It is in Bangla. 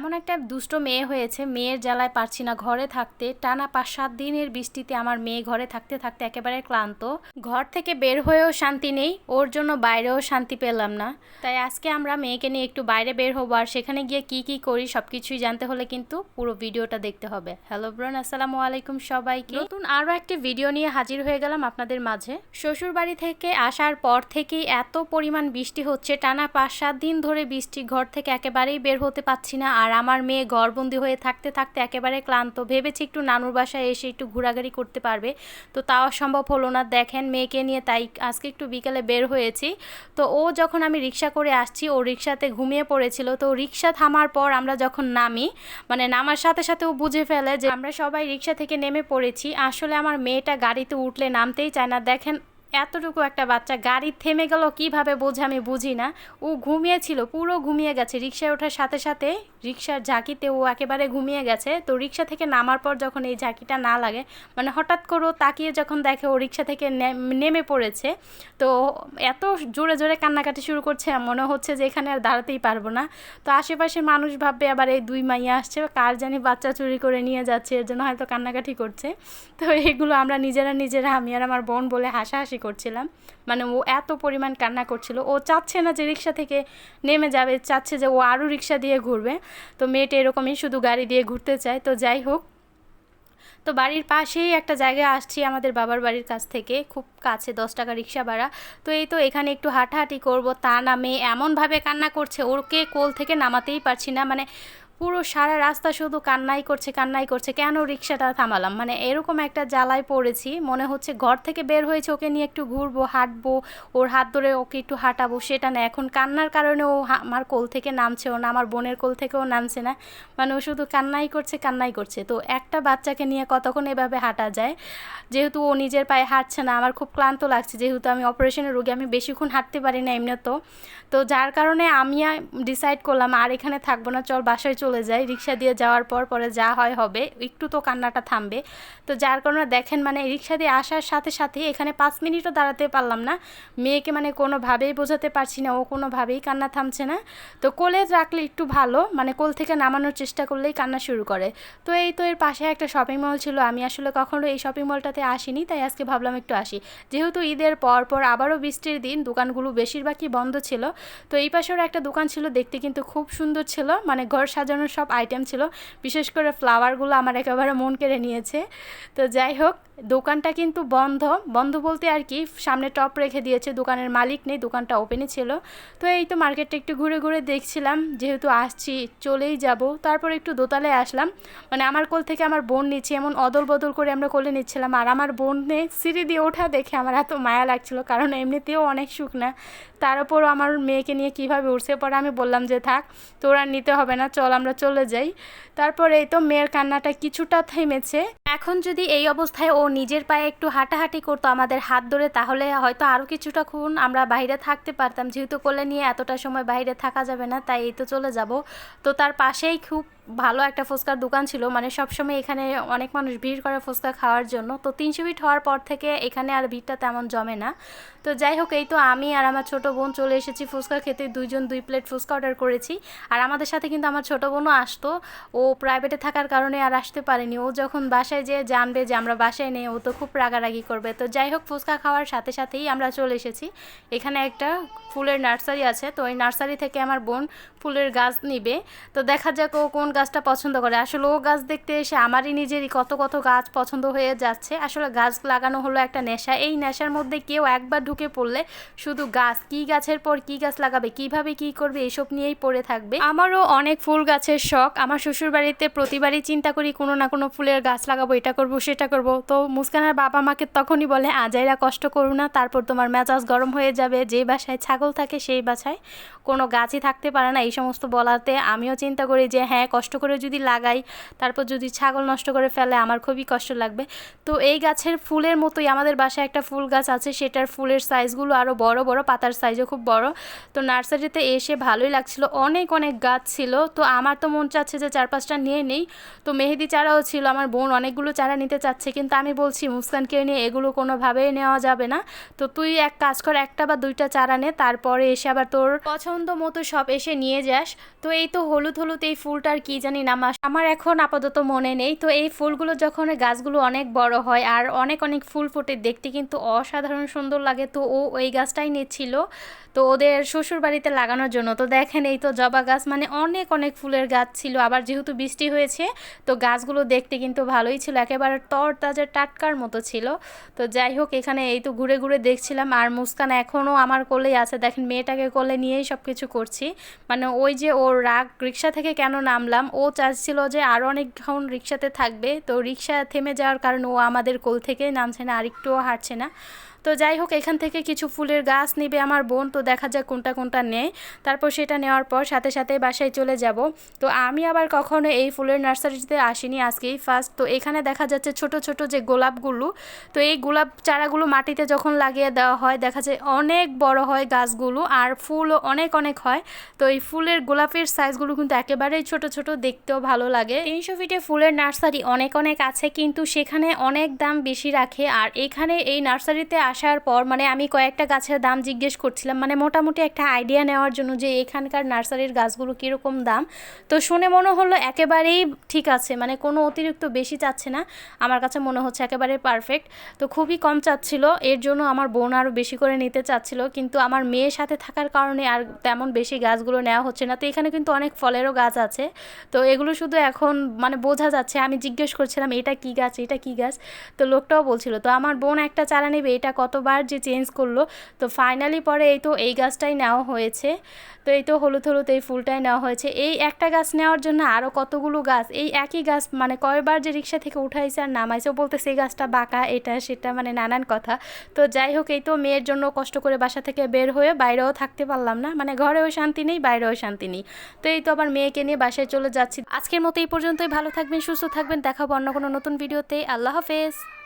এমন একটা দুষ্ট মেয়ে হয়েছে, মেয়ের জ্বালায় পারছি না ঘরে থাকতে। টানা পাঁচ সাত দিনের বৃষ্টিতে আমার মেয়ে ঘরে থাকতে থাকতে একেবারে ক্লান্ত। ঘর থেকে বের হয়েও শান্তি নেই, ওর জন্য বাইরেও শান্তি পেলাম না। তাই আজকে আমরা মেয়েকে নিয়ে একটু বাইরে বের হব আর সেখানে গিয়ে কি কি করি সব কিছুই জানতে হলে কিন্তু পুরো ভিডিওটা দেখতে হবে। হ্যালো ব্রন আসসালামু আলাইকুম সবাইকে। নতুন আরও একটি ভিডিও নিয়ে হাজির হয়ে গেলাম আপনাদের মাঝে। শ্বশুর বাড়ি থেকে আসার পর থেকেই এত পরিমাণ বৃষ্টি হচ্ছে, টানা পাঁচ সাত দিন ধরে বৃষ্টি, ঘর থেকে একেবারেই বের হতে পারছি না আর আমার মেয়ে ঘরবন্দি হয়ে থাকতে থাকতে একেবারে ক্লান্ত। ভেবেছি একটু নানুর বাসায় এসে একটু ঘোরাঘুরি করতে পারবে। তো তাও সম্ভব হলো না। দেখেন মেয়েকে নিয়ে তাই আজকে একটু বিকেলে বের হয়েছি। তো ও যখন আমি রিক্সা করে আসছি, ও রিক্সাতে ঘুমিয়ে পড়েছিল। তো রিক্সা থামার পর আমরা যখন নামি মানে নামার সাথে সাথে ও বুঝে ফেলে যে আমরা সবাই রিক্সা থেকে নেমে পড়েছি। আসলে আমার মেয়েটা গাড়িতে উঠলে নামতেই চায় না। দেখেন এতটুকু একটা বাচ্চা গাড়ি থেমে গেল কীভাবে বোঝে আমি বুঝি না। ও ঘুমিয়েছিল, পুরো ঘুমিয়ে গেছে। রিক্সায় ওঠার সাথে সাথে রিক্সার ঝাঁকিতে ও একেবারে ঘুমিয়ে গেছে। তো রিক্সা থেকে নামার পর যখন এই ঝাঁকিটা না লাগে মানে হঠাৎ করে ও তাকিয়ে যখন দেখে ও রিক্সা থেকে নেমে পড়েছে, তো এত জোরে জোরে কান্নাকাটি শুরু করছে মনে হচ্ছে যে এখানে আর দাঁড়াতেই পারব না। তো আশেপাশে মানুষ ভাববে, আবার এই দুই মাইয়া আসছে, কার জানি বাচ্চা চুরি করে নিয়ে যাচ্ছে, এর জন্য হয়তো কান্নাকাটি করছে। তো এগুলো আমরা নিজেরা নিজেরা, আমি আর আমার বোন বলে হাসাহাসি করছিলাম। মানে ও এত পরিমাণ কান্না করছিল। ও চাচ্ছে না যে রিক্সা থেকে নেমে যাবে, চাচ্ছে যে ও আরও রিক্সা দিয়ে ঘুরবে। তো মেয়েটা এরকমই শুধু গাড়ি দিয়ে ঘুরতে চায়। তো যাই হোক, তো বাড়ির পাশেই একটা জায়গায় আসছি আমাদের বাবার বাড়ির কাছ থেকে। খুব কাছে, দশ টাকা রিক্সা ভাড়া। তো এই তো এখানে একটু হাঁটাহাঁটি করব। তা না, মেয়ে এমনভাবে কান্না করছে, ওরকে কোল থেকে নামাতেই পারছি না। মানে পুরো সারা রাস্তা শুধু কান্নাই করছে কান্নাই করছে, কেন রিক্সাটা থামালাম? মানে এরকম একটা জ্বালায় পড়েছি, মনে হচ্ছে ঘর থেকে বের হয়েছে, ওকে নিয়ে একটু ঘুরবো, হাঁটবো, ওর হাত ধরে ওকে একটু হাঁটাবো, সেটা না। এখন কান্নার কারণে ও আমার কোল থেকে নামছেও না, আমার বোনের কোল থেকেও নামছে না। মানে ও শুধু কান্নাই করছে কান্নাই করছে। তো একটা বাচ্চাকে নিয়ে কতক্ষণ এভাবে হাঁটা যায়? যেহেতু ও নিজের পায়ে হাঁটছে না, আমার খুব ক্লান্ত লাগছে। যেহেতু আমি অপারেশনের রোগী, আমি বেশিক্ষণ হাঁটতে পারি না এমনি তো তো যার কারণে আমি ডিসাইড করলাম, আর এখানে থাকব না, চল বাসায় চলে চলে যায় রিক্সা দিয়ে যাওয়ার পর পরে যা হয় হবে, একটু তো কান্নাটা থামবে। তো যার কারণে দেখেন মানে রিক্সা দিয়ে আসার সাথে সাথে এখানে পাঁচ মিনিটও দাঁড়াতে পারলাম না। মেয়েকে মানে কোনোভাবেই বোঝাতে পারছি না, ও কোনোভাবেই কান্না থামছে না। তো কোলে রাখলে একটু ভালো মানে কোল থেকে নামানোর চেষ্টা করলেই কান্না শুরু করে। তো এই তো এর পাশে একটা শপিং মল ছিল, আমি আসলে কখনো এই শপিং মলটাতে আসিনি, তাই আজকে ভাবলাম একটু আসি। যেহেতু ঈদের পর পর আবারও বৃষ্টির দিন, দোকানগুলো বেশিরভাগই বন্ধ ছিল। তো এই পাশেও একটা দোকান ছিল, দেখতে কিন্তু খুব সুন্দর ছিল মানে ঘর সাজানোর সব আইটেম ছিল। বিশেষ করে ফ্লাওয়ারগুলো আমার একেবারে মন কেড়ে নিয়েছে। তো যাই হোক, দোকানটা কিন্তু বন্ধ। বন্ধ বলতে আর কি, সামনে টপ রেখে দিয়েছে, দোকানের মালিক নেই, দোকানটা ওপেনই ছিল। তো এই তো মার্কেটটা একটু ঘুরে ঘুরে দেখছিলাম, যেহেতু আসছি, চলেই যাব। তারপর একটু দোতলায় আসলাম। মানে আমার কোল থেকে আমার বোন নিচ্ছে, এমন অদল বদল করে আমরা কোলে নিচ্ছিলাম। আর আমার বোনে সিঁড়ি দিয়ে ওঠা দেখে আমার এত মায়া লাগছিল, কারণ এমনিতেও অনেক সুখ না তার উপরও আমার মেয়েকে নিয়ে কীভাবে উঠছে পরে আমি বললাম যে, থাক, তোর আর নিতে হবে না, চল আমরা চলে যাই। তারপরে এই তো মেয়ের কান্নাটা কিছুটা থেমেছে। এখন যদি এই অবস্থায় ও নিজের পায়ে একটু হাঁটাহাঁটি করতো আমাদের হাত ধরে, তাহলে হয়তো আরও কিছুটা খুন আমরা বাইরে থাকতে পারতাম। যেহেতু কোলে নিয়ে এতটা সময় বাইরে থাকা যাবে না, তাই এই তো চলে যাব। তো তার পাশেই খুব ভালো একটা ফুচকার দোকান ছিল। মানে সবসময় এখানে অনেক মানুষ ভিড় করে ফুচকা খাওয়ার জন্য। তো তিনশো ফিট হওয়ার পর থেকে এখানে আর ভিড়টা তেমন জমে না। তো যাই হোক, এই তো আমি আর আমার ছোট বোন চলে এসেছি ফুচকা খেতে। দুইজন দুই প্লেট ফুচকা অর্ডার করেছি। আর আমাদের সাথে কিন্তু আমার ছোট বোনও আসতো। ও প্রাইভেটে থাকার কারণে আর আসতে পারেনি। ও যখন বাসায় যেয়ে জানবে যে আমরা বাসায় নেই, ও তো খুব রাগারাগি করবে। তো যাই হোক, ফুচকা খাওয়ার সাথে সাথেই আমরা চলে এসেছি। এখানে একটা ফুলের নার্সারি আছে। তো ওই নার্সারি থেকে আমার বোন ফুলের গাছ নিবে। তো দেখা যাক ও কোন গাছটা পছন্দ করে। আসলে ও গাছ দেখতে এসে আমারই নিজেরই কত কত গাছ পছন্দ হয়ে যাচ্ছে। আসলে গাছ লাগানো হলো একটা নেশা। এই নেশার মধ্যে কেউ একবার ঢুকে পড়লে শুধু গাছ, কি গাছের পর কি গাছ লাগাবে, কীভাবে কি করবে, এসব নিয়েই পড়ে থাকবে। আমারও অনেক ফুল গাছের শখ। আমার শ্বশুর বাড়িতে প্রতিবারই চিন্তা করি, কোনো না কোনো ফুলের গাছ লাগাবো, এটা করব, সেটা করব। তো মুস্কানের বাবা মাকে তখনই বলে আজাইরা কষ্ট করু না, তারপর তোমার মেজাজ গরম হয়ে যাবে। যে বাসায় ছাগল থাকে, সেই বাসায় কোনো গাছই থাকতে পারে না। এই সমস্ত বলাতে আমিও চিন্তা করি যে হ্যাঁ কষ্ট করে যদি লাগাই, তারপর যদি ছাগল নষ্ট করে ফেলে, আমার খুবই কষ্ট লাগবে। তো এই গাছের ফুলের মতোই আমাদের বাসায় একটা ফুল গাছ আছে, সেটার ফুলের সাইজগুলো আরও বড় বড়, পাতার সাইজও খুব বড়। তো নার্সারিতে এসে ভালোই লাগছিল, অনেক অনেক গাছ ছিল। তো আমার তো মন চাচ্ছে যে চার পাঁচটা নিয়ে নেই। তো মেহেদি চারাও ছিল, আমার বোন অনেকগুলো চারা নিতে চাচ্ছে, কিন্তু আমি বলছি মুস্কানকে নিয়ে এগুলো কোনোভাবেই নেওয়া যাবে না। তো তুই এক কাজ কর, একটা বা দুইটা চারা নে, তারপরে এসে আবার তোর পছন্দ মতো সব এসে নিয়ে যাস। তো এই তো হলুদ হলুদ এই ফুলটার কি জানি নাম আমার এখন আপাতত মনে নেই। তো এই ফুলগুলো যখন গাছগুলো অনেক বড় হয় আর অনেক অনেক ফুল ফোটে, দেখতে কিন্তু অসাধারণ সুন্দর লাগে। তো ও ওই গাছটাই নিচ্ছিল। তো ওদের শ্বশুর বাড়িতে লাগানোর জন্য। তো দেখেন, এই তো জবা গাছ মানে অনেক অনেক ফুলের গাছ ছিল। আবার যেহেতু বৃষ্টি হয়েছে, তো গাছগুলো দেখতে কিন্তু ভালোই ছিল। একেবারে তর টাটকার মতো ছিল। তো যাই হোক, এখানে এই তো ঘুরে ঘুরে দেখছিলাম। আর মুস্কান এখনও আমার কোলেই আছে। দেখেন, মেয়েটাকে কোলে নিয়েই সব কিছু করছি। মানে ওই যে ওর রাগ, রিক্সা থেকে কেন নামলাম ও চাচ্ছিল যে আরও অনেকক্ষণ রিক্সাতে থাকবে। তো রিক্সা থেমে যাওয়ার কারণে ও আমাদের কোল থেকে নামছে না, আরেকটুও হাঁটছে না। তো যাই হোক, এখান থেকে কিছু ফুলের গাছ নেবে আমার বোন, তো দেখা যাক কোনটা কোনটা নেয়। তারপর সেটা নেওয়ার পর সাথে সাথে বাসায় চলে যাব। তো আমি আবার কখনো এই ফুলের নার্সারিতে আসিনি আজকেই ফার্স্ট তো এখানে দেখা যাচ্ছে ছোট ছোট যে গোলাপগুলো, তো এই গোলাপ চারাগুলো মাটিতে যখন লাগিয়ে দেওয়া হয়, দেখা যায় অনেক বড় হয় গাছগুলো আর ফুলও অনেক অনেক হয়। তো এই ফুলের গোলাপের সাইজগুলো কিন্তু একেবারেই ছোট ছোট, দেখতেও ভালো লাগে। তিনশো ফিটে ফুলের নার্সারি অনেক অনেক আছে, কিন্তু সেখানে অনেক দাম বেশি রাখে। আর এখানে এই নার্সারিতে আসার পর মানে আমি কয়েকটা গাছের দাম জিজ্ঞেস করছিলাম মানে মোটামুটি একটা আইডিয়া নেওয়ার জন্য যে এখানকার নার্সারির গাছগুলো কীরকম দাম। তো শুনে মনে হলো একেবারেই ঠিক আছে মানে কোনো অতিরিক্ত বেশি চাচ্ছে না। আমার কাছে মনে হচ্ছে একেবারে পারফেক্ট তো খুবই কম চাচ্ছিল, এর জন্য আমার বোন আরও বেশি করে নিতে চাচ্ছিল, কিন্তু আমার মেয়ের সাথে থাকার কারণে আর তেমন বেশি গাছগুলো নেওয়া হচ্ছে না। তো এখানে কিন্তু অনেক ফলেরও গাছ আছে। তো এগুলো শুধু এখন মানে বোঝা যাচ্ছে, আমি জিজ্ঞেস করছিলাম, এটা কি গাছ? এটা কি গাছ? তো লোকটাও বলছিল, তো আমার বোন একটা চারা নেবে, এটা কতবার যে চেঞ্জ করল, তো ফাইনালি পরে এই তো এই গাছটাই নেওয়া হয়েছে। তো এই তো হলুদ হলুদ এই ফুলটাই নেওয়া হয়েছে। এই একটা গাছ নেওয়ার জন্য আরও কতগুলো গাছ, এই একই গাছ মানে কয়বার যে রিক্সা থেকে উঠাইছে আর নামাইছে, ও বলতে সেই গাছটা বাঁকা, এটা সেটা মানে নানান কথা। তো যাই হোক, এই তো মেয়ের জন্য কষ্ট করে বাসা থেকে বের হয়ে বাইরেও থাকতে পারলাম না মানে ঘরেও শান্তি নেই, বাইরেও শান্তি নেই। তো এই তো আবার মেয়েকে নিয়ে বাসায় চলে যাচ্ছি। আজকের মতো এই পর্যন্তই, ভালো থাকবেন, সুস্থ থাকবেন, দেখাবো অন্য কোনো নতুন ভিডিওতে। আল্লাহ হাফেজ।